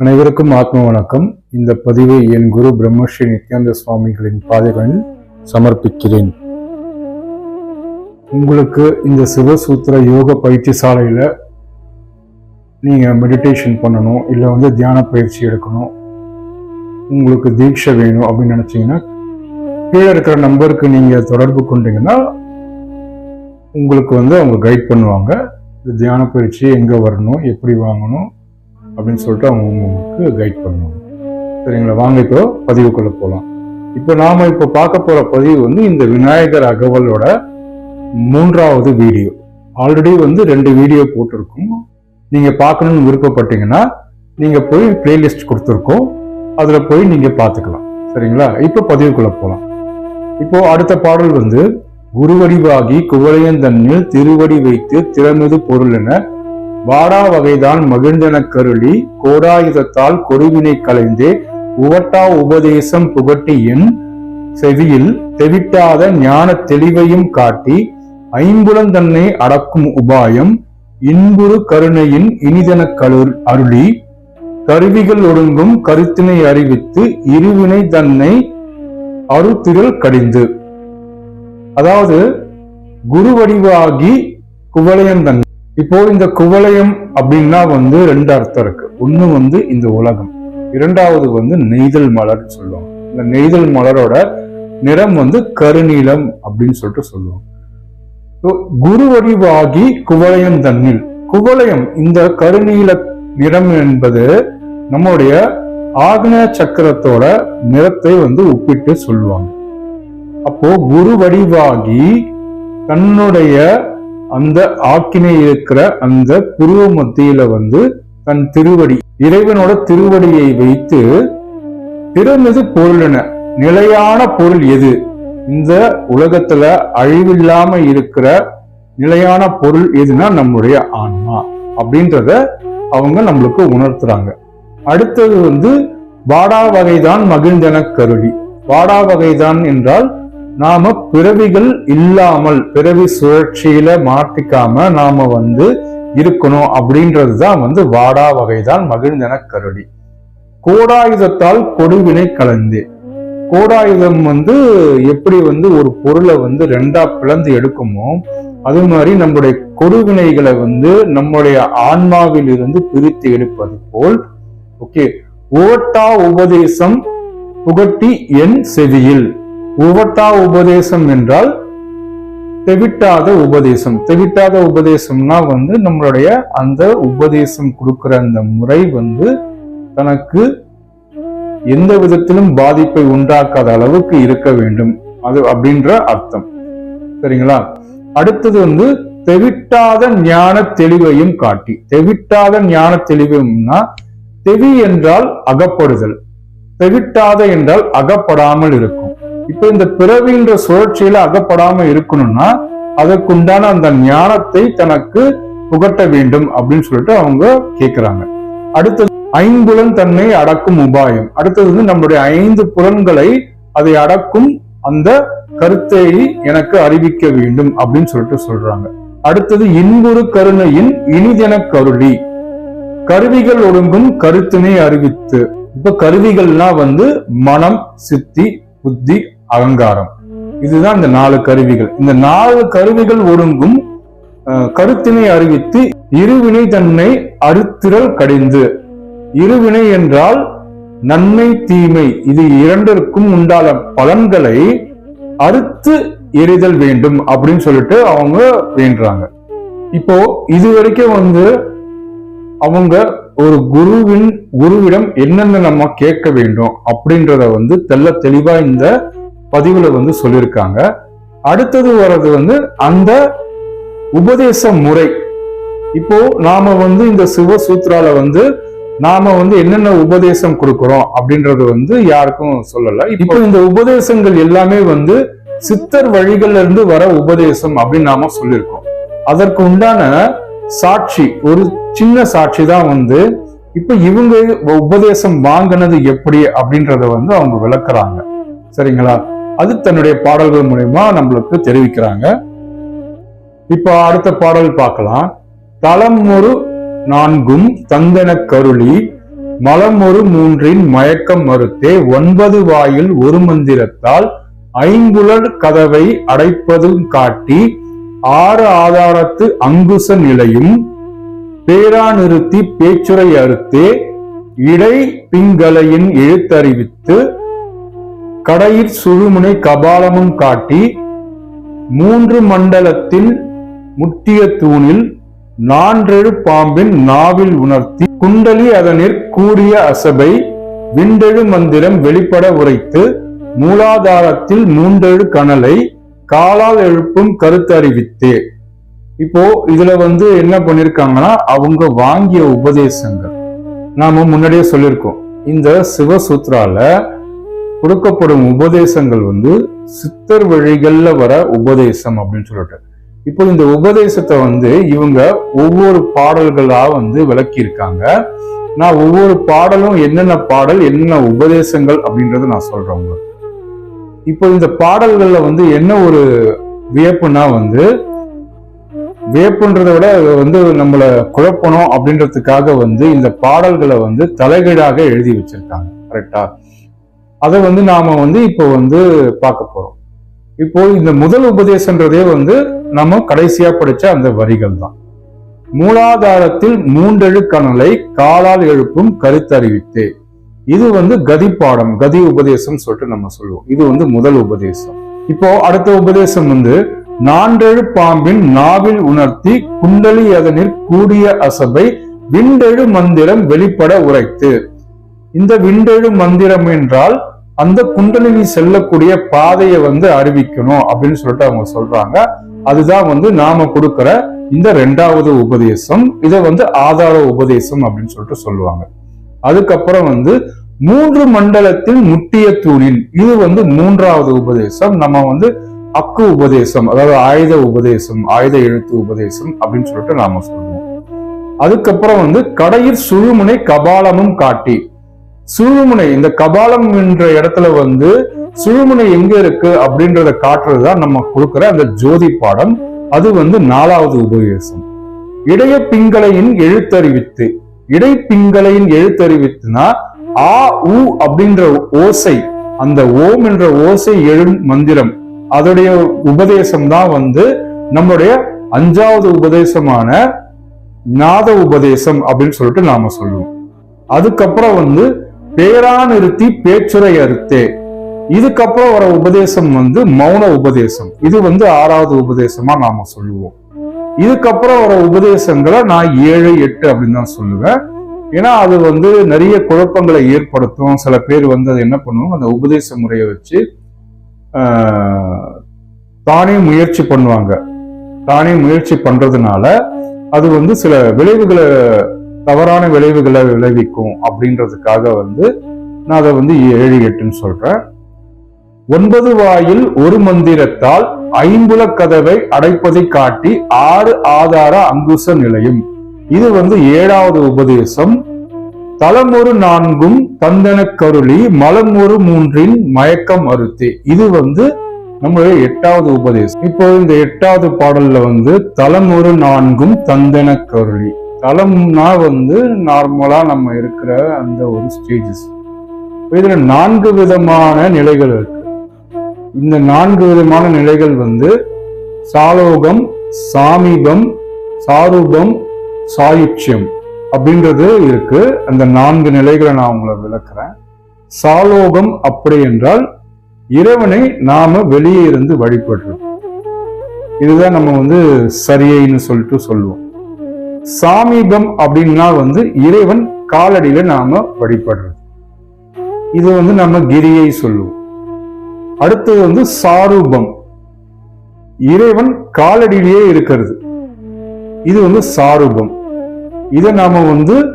அனைவருக்கும் ஆத்ம வணக்கம். இந்த பதிவை என் குரு பிரம்மஸ்ரீ நித்யானந்த சுவாமிகளின் பாதைகளில் சமர்ப்பிக்கிறேன். உங்களுக்கு இந்த சிவசூத்திர யோக பயிற்சி சாலையில் நீங்கள் மெடிடேஷன் பண்ணணும் இல்லை வந்து தியான பயிற்சி எடுக்கணும் உங்களுக்கு தீட்சை வேணும் அப்படின்னு நினச்சிங்கன்னா கீழே இருக்கிற நம்பருக்கு நீங்கள் தொடர்பு கொண்டீங்கன்னா உங்களுக்கு வந்து அவங்க கைட் பண்ணுவாங்க. இந்த தியான பயிற்சி எங்கே வரணும் எப்படி வாங்கணும் அப்படின்னு சொல்லிட்டு அவங்க உங்களுக்கு கைட் பண்ணுவாங்க. சரிங்களா? வாங்க இப்போ பதிவுக்குள்ள போகலாம் இப்போ நாம இப்போ பார்க்க போற பதிவு வந்து இந்த விநாயகர் அகவலோட மூன்றாவது வீடியோ. ஆல்ரெடி வந்து ரெண்டு வீடியோ போட்டிருக்கோம். நீங்க பார்க்கணும்னு விருப்பப்பட்டீங்கன்னா நீங்க போய் பிளேலிஸ்ட் கொடுத்துருக்கோம். அதுல போய் நீங்க பார்த்துக்கலாம். சரிங்களா? இப்போ பதிவுக்குள்ள போகலாம் இப்போ அடுத்த பாடல் வந்து குருவடிவாகி குவளையந்தன்னில் திருவடி வைத்து திறமிது பொருள் என வாடா வகைதான் மகிழ்ந்தன கருளி கோடாயுதத்தால் கொடுவினை கலைந்தே உவட்டா உபதேசம் புகட்டி என் செவியில் தெவிட்டாத ஞான தெளிவையும் காட்டி ஐம்புலந்தன்னை அடக்கும் உபாயம் இன்புறு கருணையின் இனிதன கரு அருளி கருவிகள் ஒடுங்கும் கருத்தினை அறிவித்து இருவினை தன்னை அருத்திரல் கடிந்து. அதாவது குருவடிவாகி வடிவாகி குவளையந்தன் இப்போ இந்த குவளையம் அப்படின்னா வந்து ரெண்டு அர்த்தம் இருக்கு. ஒண்ணு வந்து இந்த உலகம் இரண்டாவது வந்து நெய்தல் மலர் சொல்லுவாங்க. இந்த நெய்தல் மலரோட நிறம் வந்து கருநீலம் அப்படின்னு சொல்லிட்டு சொல்லுவாங்க. So, குருவடிவாகி குவளையம் தன்னில் குவளையம் இந்த கருநீல நிறம் என்பது நம்முடைய ஆக்ன சக்கரத்தோட நிறத்தை வந்து ஒப்பிட்டு சொல்லுவாங்க. அப்போ குரு வடிவாகி தன்னுடைய அந்த ஆக்கினை இருக்கிற அந்த புருவ மத்தியில வந்து தன் திருவடி இறைவனோட திருவடியை வைத்து பிறந்தது பொருள் என்ன நிலையான பொருள் எது? இந்த உலகத்துல அழிவில்லாம இருக்கிற நிலையான பொருள் எதுனா நம்முடைய ஆன்மா அப்படின்றத அவங்க நம்மளுக்கு உணர்த்துறாங்க. அடுத்தது வந்து வாடா வகைதான் மகிழ்ந்தன கருவி. வாடா வகைதான் என்றால் நாம பிறவிகள் இல்லாமல் பிறவி சுழற்சியில மாட்டிக்காம நாம வந்து இருக்கணும் அப்படின்றது தான் வந்து வாடா வகைதான் மகிழ்ந்தன கருடி. கோடாயுதத்தால் கொடுவினை கலந்தே. கோடாயுதம் வந்து எப்படி வந்து ஒரு பொருளை வந்து ரெண்டா பிளந்து எடுக்குமோ அது மாதிரி நம்முடைய கொடுவினைகளை வந்து நம்முடைய ஆன்மாவில் இருந்து பிரித்து எடுப்பது போல் ஓகே ஓட்டா உபதேசம் புகட்டி என் செவியில். உவட்டா உபதேசம் என்றால் தெவிட்டாத உபதேசம். தெவிட்டாத உபதேசம்னா வந்து நம்மளுடைய அந்த உபதேசம் கொடுக்கிற அந்த முறை வந்து தனக்கு எந்த விதத்திலும் பாதிப்பை உண்டாக்காத அளவுக்கு இருக்க வேண்டும். அது அப்படின்ற அர்த்தம். சரிங்களா? அடுத்தது வந்து தெவிட்டாத ஞான தெளிவையும் காட்டி. தெவிட்டாத ஞான தெளிவும்னா தெவி என்றால் அகப்படுதல். தெவிட்டாத என்றால் அகப்படாமல் இருக்கும். இப்ப இந்த பிறவின்ற சுழற்சியில அகப்படாம இருக்கணும்னா அதற்குண்டான அந்த ஞானத்தை தனக்கு புகட்ட வேண்டும் அப்படின்னு சொல்லிட்டு அவங்க கேட்கிறாங்க அடுத்தது ஐம்புலன் தன்னை அடக்கும் உபாயம். அடுத்தது வந்து நம்மளுடைய ஐந்து புலன்களை அதை அடக்கும் அந்த கருத்தை எனக்கு அறிவிக்க வேண்டும் அப்படின்னு சொல்லிட்டு சொல்றாங்க. அடுத்தது இன்புறு கருணையின் இனிதென கருளி. கருவிகள் ஒழுங்கும் கருத்தினை அறிவித்து. இப்ப கருவிகள்னா வந்து மனம் சித்தி புத்தி அகங்காரம் இதுதான் இந்த நாலு கருவிகள். இந்த நாலு கருவிகள் ஒருங்கும் கருத்தினை அறிவித்து இருவினை தன்னை அறுத்திரல் கடிந்து. இருவினை என்றால் நன்மை தீமை. இது இரண்டிற்கும் உண்டான பலன்களை அறுத்து எறிதல் வேண்டும் அப்படின்னு சொல்லிட்டு அவங்க வேண்டுறாங்க. இப்போ இது வரைக்கும் வந்து அவங்க ஒரு குருவின் குருவிடம் என்னென்ன நம்ம கேட்க வேண்டும் அப்படின்றத வந்து தெள்ள தெளிவா இந்த பதிவுல வந்து சொல்லியிருக்காங்க. அடுத்தது வர்றது வந்து அந்த உபதேச முறை. இப்போ நாம வந்து இந்த சிவசூத்ரால வந்து நாம வந்து என்னென்ன உபதேசம் கொடுக்கிறோம் அப்படின்றது வந்து யாருக்கும் சொல்லல. இப்போ இந்த உபதேசங்கள் எல்லாமே வந்து சித்தர் வழிகள்ல இருந்து வர உபதேசம் அப்படின்னு நாம சொல்லியிருக்கோம். அதற்கு உண்டான சாட்சி ஒரு சின்ன சாட்சி தான் வந்து இப்ப இவங்க உபதேசம் வாங்கினது எப்படி அப்படின்றத வந்து அவங்க விளக்குறாங்க. சரிங்களா? அது தன்னுடைய பாடல்கள் மூலயமா நம்மளுக்கு தெரிவிக்கிறாங்க. இப்போ அடுத்த பாடல் பார்க்கலாம். தலம் ஒரு நான்கும் தந்தன கருளி மலம் ஒரு மூன்றின் மயக்கம் மறுத்தே ஒன்பது வாயில் ஒரு மந்திரத்தால் ஐம்புலர் கதவை அடைப்பதும் காட்டி ஆறு ஆதாரத்து அங்குச நிலையும் பேரா நிறுத்தி பேச்சுரை அறுத்தே இடை பிங்களையின் எழுத்தறிவித்து கடையிற் சுழுமுனை கபாலமும் காட்டி மூன்று மண்டலத்தில் முட்டிய தூணில் நான்றெழு பாம்பின் நாவில் உணர்த்தி குண்டலி அதனிற் கூடிய அசபை விண்டெழு மந்திரம் வெளிப்பட உரைத்து மூலாதாரத்தில் மூன்றெழு கனலை காலால் எழுப்பும் கருத்தறிவித்தே இப்போ இதுல வந்து என்ன பண்ணிருக்காங்கன்னா அவங்க வாங்கிய உபதேசங்கள். நாம முன்னாடியே சொல்லியிருக்கோம் இந்த சிவசூத்ரால கொடுக்கப்படும் உபதேசங்கள் வந்து சித்தர் வழிகளில் வர உபதேசம் அப்படின்னு சொல்லிட்டு. இப்போ இந்த உபதேசத்தை வந்து இவங்க ஒவ்வொரு பாடல்களா வந்து விளக்கியிருக்காங்க. நான் ஒவ்வொரு பாடலும் என்னென்ன பாடல் என்னென்ன உபதேசங்கள் அப்படின்றத நான் சொல்றேன் உங்களுக்கு. இப்போ இந்த பாடல்கள்ல வந்து என்ன ஒரு வியப்புனா வந்து வியப்புன்றதை விட வந்து நம்மளை குழப்பணும் அப்படின்றதுக்காக வந்து இந்த பாடல்களை வந்து தலைகீழாக எழுதி வச்சிருக்காங்க. கரெக்டா அதை வந்து நாம வந்து இப்போ வந்து பார்க்க போறோம். இப்போ இந்த முதல் உபதேசன்றதே வந்து நம்ம கடைசியா படிச்ச அந்த வரிகள் தான். மூலாதாரத்தில் மூன்றெழு கணலை காலால் எழுப்பும் கருத்தறிவித்து இது வந்து கதி பாடம் கதி உபதேசம் சொல்லிட்டு நம்ம சொல்லுவோம். இது வந்து முதல் உபதேசம். இப்போ அடுத்த உபதேசம் வந்து நான்றெழு பாம்பின் நாவில் உணர்த்தி குண்டலி அதனில் கூடிய அசபை விண்டெழு மந்திரம் வெளிப்பட உரைத்து. இந்த விண்டெழு மந்திரம் என்றால் அந்த குண்டலினி செல்லக்கூடிய பாதையை வந்து அறிவிக்கணும் அப்படின்னு சொல்லிட்டு அவங்க சொல்றாங்க. அதுதான் வந்து நாம கொடுக்கிற இந்த ரெண்டாவது உபதேசம். இதை வந்து ஆதார உபதேசம் அப்படின்னு சொல்லிட்டு சொல்லுவாங்க. அதுக்கப்புறம் வந்து மூன்று மண்டலத்தில் முட்டிய தூணின் இது வந்து மூன்றாவது உபதேசம். நம்ம வந்து அக்கு உபதேசம் அதாவது ஆயுத உபதேசம் ஆயுத எழுத்து உபதேசம் அப்படின்னு சொல்லிட்டு நாம சொல்லுவோம். அதுக்கப்புறம் வந்து கடையில் சுழுமுனை கபாலமும் காட்டி சுழுமுனை இந்த கபாலம் என்ற இடத்துல வந்து சுழுமுனை எங்க இருக்கு அப்படின்றத காட்டுறதுதான் நம்ம கொடுக்கிற அந்த ஜோதி பாடம். அது வந்து நாலாவது உபதேசம். இடைய பிங்களையின் எழுத்தறிவித்து இடை பிங்களையின் எழுத்தறிவித்துனா ஆ உ அப்படின்ற ஓசை அந்த ஓம் என்ற ஓசை எழு மந்திரம். அதோடைய உபதேசம் தான் வந்து நம்முடைய அஞ்சாவது உபதேசமான நாத உபதேசம் அப்படின்னு சொல்லிட்டு நாம சொல்லுவோம். அதுக்கப்புறம் வந்து பேரா நிறுத்தி பேச்சுரை அறுத்தே. இதுக்கப்புறம் வர உபதேசம் வந்து மௌன உபதேசம். இது வந்து ஆறாவது உபதேசமா நாம சொல்லுவோம். இதுக்கப்புறம் வர உபதேசங்களை நான் ஏழு எட்டு அப்படின்னு தான் சொல்லுவேன். ஏன்னா அது வந்து நிறைய குழப்பங்களை ஏற்படுத்தும். சில பேர் வந்து அதை என்ன பண்ணுவோம் அந்த உபதேச முறையை வச்சு தானே முயற்சி பண்ணுவாங்க. தானே முயற்சி பண்றதுனால அது வந்து சில விளைவுகளை தவறான விளைவுகளை விளைவிக்கும் அப்படின்றதுக்காக வந்து நான் அதை வந்து ஏழு எட்டுன்னு சொல்றேன். ஒன்பது வாயில் ஒரு மந்திரத்தால் ஐம்புல கதவை அடைப்பதை காட்டி ஆறு ஆதார அங்குச நிலையும். இது வந்து ஏழாவது உபதேசம். தலமொரு நான்கும் தந்தன கருளி மலமொரு மூன்றின் மயக்கம் அறுத்தே. இது வந்து நம்மளுடைய எட்டாவது உபதேசம். இப்போ இந்த எட்டாவது பாடல்ல வந்து தலமொரு நான்கும் தந்தன கருளி. தலம்னா வந்து நார்மலாக நம்ம இருக்கிற அந்த ஒரு ஸ்டேஜஸ் இதில் நான்கு விதமான நிலைகள் இருக்கு. இந்த நான்கு விதமான நிலைகள் வந்து சாலோகம் சாமீபம் சாரூபம் சாயுட்சியம் அப்படின்றது இருக்கு. அந்த நான்கு நிலைகளை நான் உங்களை விளக்குறேன். சாலோகம் அப்படி என்றால் இறைவனை நாம வெளியே இருந்து வழிபடுறோம். இதுதான் நம்ம வந்து சரியைன்னு சொல்லிட்டு சொல்லுவோம். சாமீபம் அப்படின்னா வந்து இறைவன் காலடியில நாம வழிபடுறது. இது வந்து நம்ம கிரியை சொல்லுவோம். அடுத்தது வந்து சாரூபம். இறைவன் காலடியிலேயே இருக்கிறது. இது வந்து சாரூபம். இதை நாம வந்து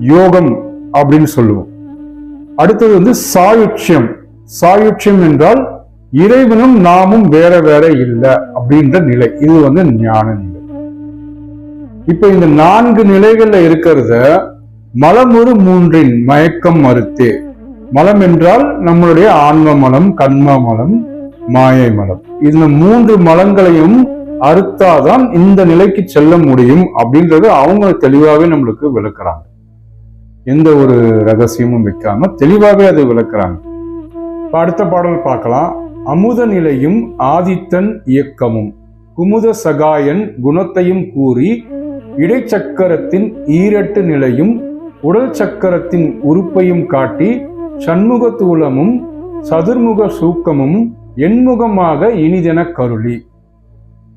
யோகம் அப்படின்னு சொல்லுவோம். அடுத்தது வந்து சாயுட்சியம். சாயுட்சியம் என்றால் இறைவனும் நாமும் வேற வேற இல்லை அப்படின்ற நிலை. இது வந்து ஞான நிலை இப்ப இந்த நான்கு நிலைகள்ல இருக்கிறத மலமுறு மூன்றின் மயக்கம் மறுத்தே. மலம் என்றால் நம்மளுடைய ஆன்ம மலம் கண்ம மலம் மாயை மலம். இந்த மூன்று மலங்களையும் அறுத்தாதான் இந்த நிலைக்கு செல்ல முடியும் அப்படின்றது அவங்க தெளிவாவே நம்மளுக்கு விளக்குறாங்க. எந்த ஒரு ரகசியமும் வைக்காம தெளிவாகவே அதை விளக்குறாங்க. இப்ப அடுத்த பாடல் பார்க்கலாம். அமுத நிலையும் ஆதித்தன் இயக்கமும். குமுத சகாயன் குணத்தையும் கூறி இடைச்சக்கரத்தின் ஈரட்டு நிலையும் உடல் சக்கரத்தின் உறுப்பையும் காட்டி சண்முகத்தூலமும் சதுர்முக சூக்கமும் எண்முகமாக இனிதென கருளி.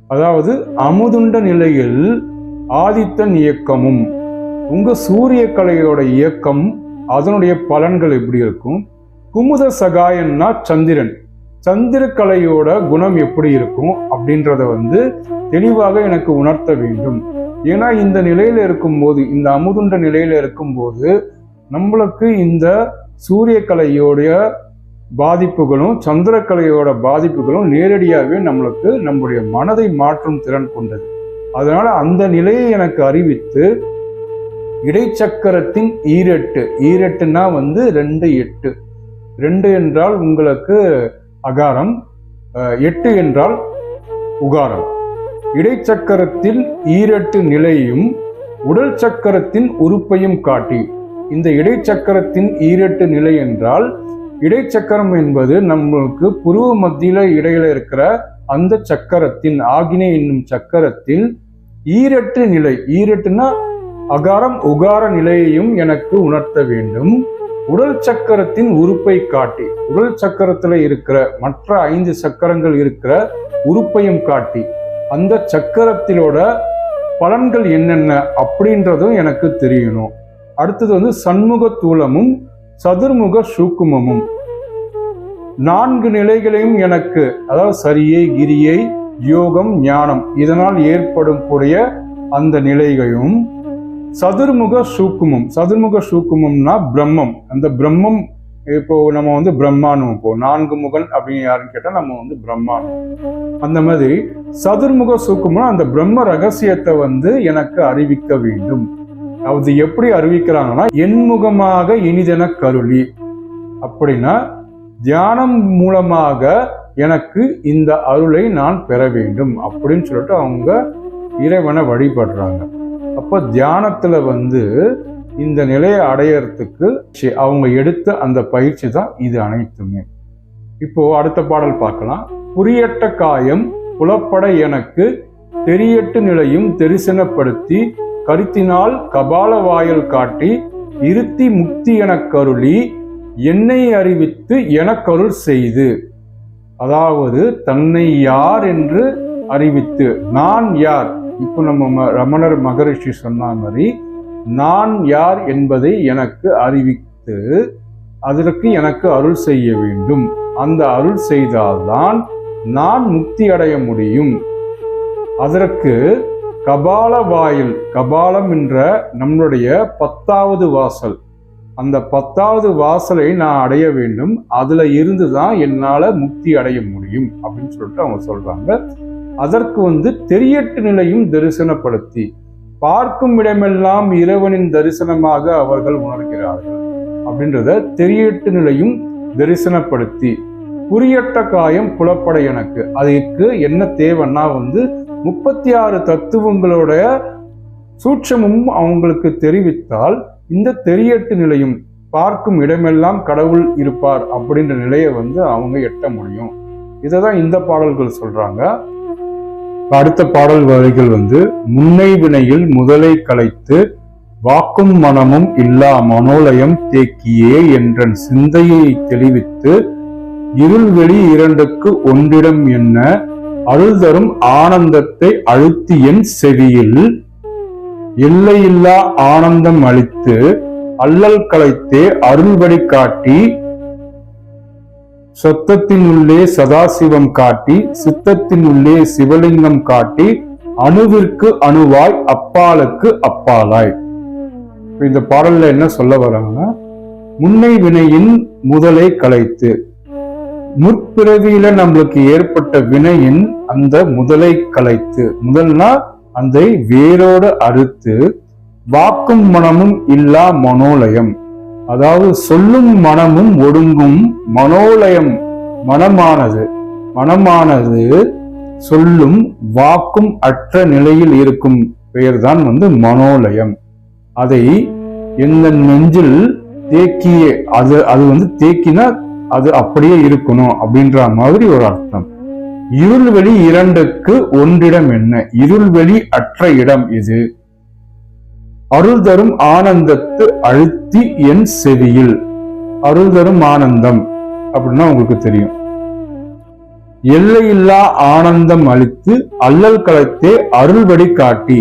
அதாவது அமுதுண்ட நிலையில் ஆதித்தன் இயக்கமும் உங்க சூரிய கலையோட இயக்கம் அதனுடைய பலன்கள் எப்படி இருக்கும்? குமுத சகாயன்னா சந்திரன். சந்திரக்கலையோட குணம் எப்படி இருக்கும் அப்படின்றத வந்து தெளிவாக எனக்கு உணர்த்த வேண்டும். ஏன்னா இந்த நிலையில இருக்கும்போது இந்த அமுதுண்ட நிலையில இருக்கும்போது நம்மளுக்கு இந்த சூரிய கலையோடைய பாதிப்புகளும் சந்திரக்கலையோட பாதிப்புகளும் நேரடியாகவே நம்மளுக்கு நம்முடைய மனதை மாற்றும் திறன் கொண்டது. அதனால அந்த நிலையை எனக்கு அறிவித்து இடைச்சக்கரத்தின் ஈரெட்டு ஈரெட்டுனா வந்து ரெண்டு எட்டு. ரெண்டு என்றால் உங்களுக்கு அகாரம் எட்டு என்றால் உகாரம். இடைச்சக்கரத்தில் ஈரட்டு நிலையும் உடல் சக்கரத்தின் உறுப்பையும் காட்டி. இந்த இடைச்சக்கரத்தின் ஈரட்டு நிலை என்றால் இடைச்சக்கரம் என்பது நம்மளுக்கு புருவ மத்தியில இடையில இருக்கிற அந்த சக்கரத்தின் ஆகினை என்னும் சக்கரத்தில் ஈரட்டு நிலை ஈரட்டுனா அகாரம் உகார நிலையையும் எனக்கு உணர்த்த வேண்டும். உடல் சக்கரத்தின் உறுப்பை காட்டி உடல் சக்கரத்தில் இருக்கிற மற்ற ஐந்து சக்கரங்கள் இருக்கிற உறுப்பையும் காட்டி. அந்த சக்கரத்திலோட பலன்கள் என்னென்ன அப்படின்றதும் எனக்கு தெரியணும். அடுத்தது வந்து சண்முக தூலமும் சதுர்முக சூக்குமமும். நான்கு நிலைகளையும் எனக்கு அதாவது சரியை கிரியை யோகம் ஞானம் இதனால் ஏற்படும் கூடிய அந்த நிலைகளையும் சதுர்முக சூக்குமம். சதுர்முக சூக்குமம்னா பிரம்மம். அந்த பிரம்மம் இப்போ நம்ம வந்து பிரம்மானும் இப்போ நான்கு முகன் அப்படின்னு யாருன்னு கேட்டால் நம்ம வந்து பிரம்மானும் அந்த மாதிரி சதுர்முக சூக்குமம் அந்த பிரம்ம ரகசியத்தை வந்து எனக்கு அறிவிக்க வேண்டும். அது எப்படி அறிவிக்கிறாங்கன்னா என்முகமாக இனிதென கருளி. அப்படின்னா தியானம் மூலமாக எனக்கு இந்த அருளை நான் பெற வேண்டும் அப்படின்னு சொல்லிட்டு அவங்க இறைவனை வழிபடுறாங்க. அப்போ தியானத்தில் வந்து இந்த நிலையை அடையறதுக்கு அவங்க எடுத்த அந்த பயிற்சி தான் இது அனைத்துமே. இப்போ அடுத்த பாடல் பார்க்கலாம். புரியட்ட காயம் புலப்பட எனக்கு தெரியட்டு நிலையும் தரிசனப்படுத்தி கருத்தினால் கபால வாயல் காட்டி இருத்தி முக்தி எனக் கருளி என்னை அறிவித்து எனக்கருள் செய்து. அதாவது தன்னை யார் என்று அறிவித்து. நான் யார்? இப்போ நம்ம ம- ரமணர் மகரிஷி சொன்ன மாதிரி நான் யார் என்பதை எனக்கு அறிவித்து அதற்கு எனக்கு அருள் செய்ய வேண்டும். அந்த அருள் செய்தால்தான் நான் முக்தி அடைய முடியும். அதற்கு கபால வாயில் கபாலம் என்ற நம்மளுடைய பத்தாவது வாசல். அந்த பத்தாவது வாசலை நான் அடைய வேண்டும். அதுல இருந்து தான் என்னால் முக்தி அடைய முடியும் அப்படின்னு சொல்லிட்டு அவங்க சொல்றாங்க. அதற்கு வந்து தெரியட்டு நிலையும் தரிசனப்படுத்தி பார்க்கும் இடமெல்லாம் இறைவனின் தரிசனமாக அவர்கள் உணர்கிறார்கள் அப்படின்றத தெரியட்டு நிலையும் தரிசனப்படுத்தி புரியட்ட காயம் புலப்பட எனக்கு. அதுக்கு என்ன தேவைன்னா வந்து முப்பத்தி ஆறு தத்துவங்களோட சூட்சமும் அவங்களுக்கு தெரிவித்தால் இந்த தெரியட்டு நிலையும் பார்க்கும் இடமெல்லாம் கடவுள் இருப்பார் அப்படின்ற நிலையை வந்து அவங்க எட்ட முடியும். இதை தான் இந்த பாடல்கள் சொல்கிறாங்க அடுத்த பாடல் வரிகள் வந்து முன்னை வினையில் முதலை கலைத்து வாக்கும் மனமும் இல்லா மனோலயம் தேக்கியே என்ற சிந்தையை தெளிவித்து இருள்வெளி இரண்டுக்கு ஒன்றிடம் என்ன? அருள் தரும் ஆனந்தத்தை அழுத்தி என் செவியில். எல்லையில்லா ஆனந்தம் அளித்து அல்லல் கலைத்தே அருள்வழி காட்டி சொத்தத்தின் உள்ளே சதாசிவம் காட்டி சித்தத்தின் உள்ளே சிவலிங்கம் காட்டி அணுவிற்கு அணுவாய் அப்பாலுக்கு அப்பாலாய். இந்த பாடல்ல என்ன சொல்ல வராங்கன்னா முன்னை வினையின் முதலை கலைத்து முற்பிறவியில நம்மளுக்கு ஏற்பட்ட வினையின் அந்த முதலை கலைத்து முதல்னா அந்த வேரோடு அறுத்து வாக்கும் மனமும் இல்லா மனோலயம். அதாவது சொல்லும் மனமும் ஒடுங்கும் மனோலயம் மனமானது. மனமானது சொல்லும் வாக்கும் அற்ற நிலையில் இருக்கும் பெயர்தான் வந்து மனோலயம். அதை எந்த நெஞ்சில் தேக்கிய அது அது வந்து தேக்கினா அது அப்படியே இருக்கணும் அப்படின்ற மாதிரி ஒரு அர்த்தம். இருள்வெளி இரண்டுக்கு ஒன்றிடம் என்ன? இருள்வெளி அற்ற இடம் இது. அருள் தரும் ஆனந்தத்து அழுத்தி என் செவியில். அருள் தரும் ஆனந்தம் அப்படின்னா உங்களுக்கு தெரியும். எல்லையில்லா ஆனந்தம் அளித்து அல்லல் களத்தே அருள்படி காட்டி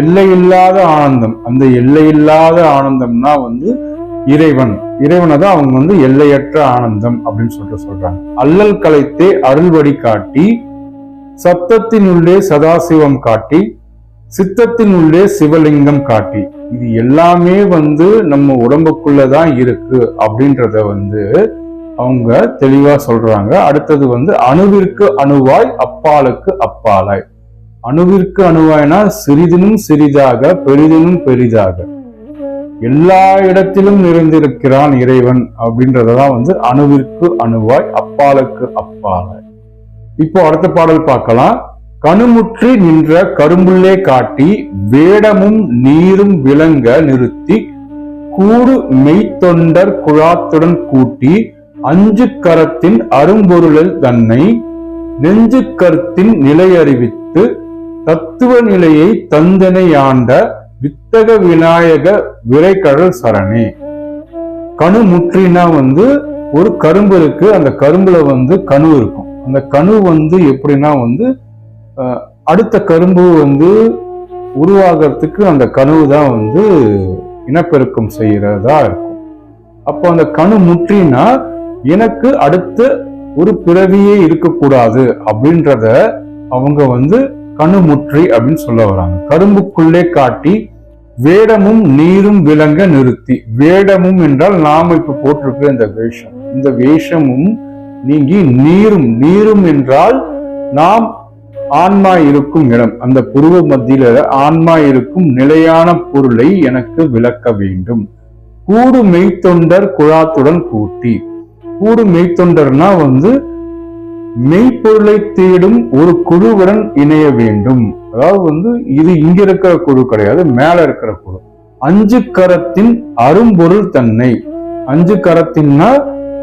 எல்லையில்லாத ஆனந்தம் அந்த எல்லையில்லாத ஆனந்தம்னா வந்து இறைவன். இறைவனை தான் அவங்க வந்து எல்லையற்ற ஆனந்தம் அப்படின்னு சொல்லிட்டு சொல்றாங்க. அல்லல் கலைத்தே அருள்வடி காட்டி சத்தத்தினுள்ளே சதாசிவம் காட்டி சித்தத்தின் உள்ளே சிவலிங்கம் காட்டி இது எல்லாமே வந்து நம்ம உடம்புக்குள்ளதான் இருக்கு அப்படின்றத வந்து அவங்க தெளிவா சொல்றாங்க. அடுத்தது வந்து அணுவிற்கு அணுவாய் அப்பாலுக்கு அப்பாலாய். அணுவிற்கு அணுவாய்னா சிறிதினும் சிறிதாக பெரிதினும் பெரிதாக. எல்லா இடத்திலும் நிறைந்திருக்கிறான் இறைவன் அப்படின்றதான் வந்து அணுவிற்கு அணுவாய் அப்பாலுக்கு அப்பாலாய். இப்போ அடுத்த பாடல் பார்க்கலாம். கணுமுற்றி நின்ற கரும்புள்ளே காட்டி வேடமும் நீரும் விளங்க நிறுத்தி கூடு மெய்த்தொண்டர் குழாத்துடன் கூட்டி அஞ்சு கரத்தின் அரும்பொருளில் தன்னை நெஞ்சு கருத்தின் நிலையறிவித்து தத்துவ நிலையை தந்தனையாண்ட வித்தக விநாயக விரைக்கடல் சரணே. கணு முற்றினா வந்து ஒரு கரும்பு இருக்கு. அந்த கரும்புல வந்து கணு இருக்கும். அந்த கணு வந்து எப்படின்னா வந்து அடுத்த கரும்பு வந்து உருவாகிறதுக்கு அந்த கனவு தான் வந்து இனப்பெருக்கம் செய்கிறதா இருக்கும். அப்போ அந்த கணு முற்றினா எனக்கு அடுத்த ஒரு பிறவியே இருக்கக்கூடாது அப்படின்றத அவங்க வந்து கணு முற்றி அப்படின்னு சொல்ல வராங்க. கரும்புக்குள்ளே காட்டி வேடமும் நீரும் விளங்க நிறுத்தி. வேடமும் என்றால் நாம் இப்ப போட்டிருக்கிற இந்த வேஷம். இந்த வேஷமும் நீங்கி நீரும் நீரும் என்றால் நாம் ஆன்மா இருக்கும் இடம். அந்த புருவ மத்தியில ஆன்மா இருக்கும் நிலையான பொருளை எனக்கு விளக்க வேண்டும். கூடு மெய்த்தொண்டர் குழாத்துடன் கூட்டி. கூடு மெய்த்தொண்டர்னா வந்து மெய்ப்பொருளை தேடும் ஒரு குழுவுடன் இணைய வேண்டும். அதாவது வந்து இது இங்க இருக்கிற குழு கிடையாது மேல இருக்கிற குழு. அஞ்சு கரத்தின் அரும்பொருள் தன்னை. அஞ்சு கரத்தின்னா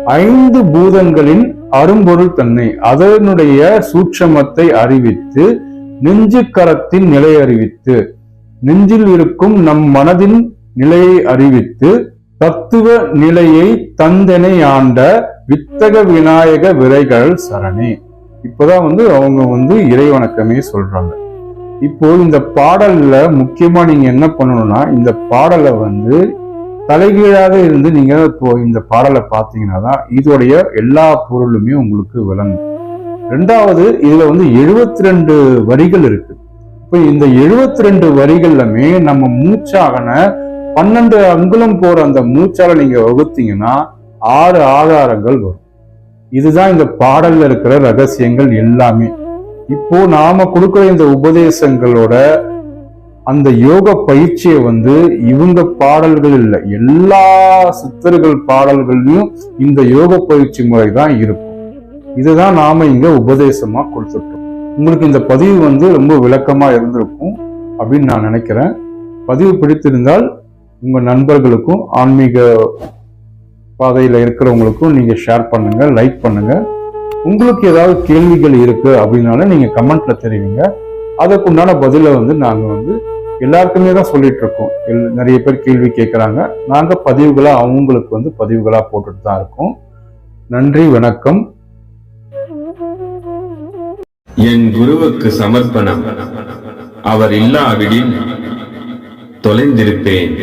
ஐந்து பூதங்களின் அரும்பொருள் தன்னை அதனுடைய சூட்சமத்தை அறிவித்து நெஞ்சு கரத்தின் நிலை அறிவித்து நெஞ்சில் இருக்கும் நம் மனதின் நிலையை அறிவித்து தத்துவ நிலையை தந்தனை ஆண்ட வித்தக விநாயக விரைகள் சரணே. இப்போதான் வந்து அவங்க வந்து இறைவணக்கமே சொல்றாங்க. இப்போ இந்த பாடல்ல முக்கியமா நீங்க என்ன பண்ணணும்னா இந்த பாடலை வந்து தலைகீழாக இருந்து நீங்க இப்போ இந்த பாடலை பார்த்தீங்கன்னா தான் இதோடைய எல்லா பொருளுமே உங்களுக்கு விளங்கும். ரெண்டாவது இதுல வந்து 72 ரெண்டு வரிகள் இருக்கு. இப்போ இந்த 72 ரெண்டு வரிகள்லுமே நம்ம மூச்சாகன பன்னெண்டு அங்குலம் போற அந்த மூச்சால நீங்க வகுத்தீங்கன்னா ஆறு ஆதாரங்கள் வரும். இதுதான் இந்த பாடல்ல இருக்கிற ரகசியங்கள் எல்லாமே. இப்போ நாம கொடுக்குற இந்த உபதேசங்களோட அந்த யோக பயிற்சியை வந்து இவங்க பாடல்கள் இல்லை எல்லா சித்தர்கள் பாடல்கள்லையும் இந்த யோக பயிற்சி முறை தான் இருக்கும். இதுதான் நாம இங்க உபதேசமா கொடுத்துட்டோம். உங்களுக்கு இந்த பதிவு வந்து ரொம்ப விளக்கமா இருந்திருக்கும் அப்படின்னு நான் நினைக்கிறேன். பதிவு பிடித்திருந்தால் உங்க நண்பர்களுக்கும் ஆன்மீக பாதையில இருக்கிறவங்களுக்கும் நீங்க ஷேர் பண்ணுங்க லைக் பண்ணுங்க. உங்களுக்கு ஏதாவது கேள்விகள் இருக்கு அப்படின்னாலும் நீங்க கமெண்ட்ல தெரிவிங்க. அதற்குண்டான பதிலை வந்து நாங்கள் வந்து எல்லாருக்குமே தான் சொல்லிட்டு இருக்கோம் நிறைய பேர் கேள்வி கேட்குறாங்க. நாங்க பதிவுகளாக அவங்களுக்கு வந்து பதிவுகளாக போட்டுட்டு தான் இருக்கோம். நன்றி வணக்கம். என் குருவுக்கு சமர்ப்பணம். அவர் இல்லாவிடில் தொலைந்திருப்பேன்.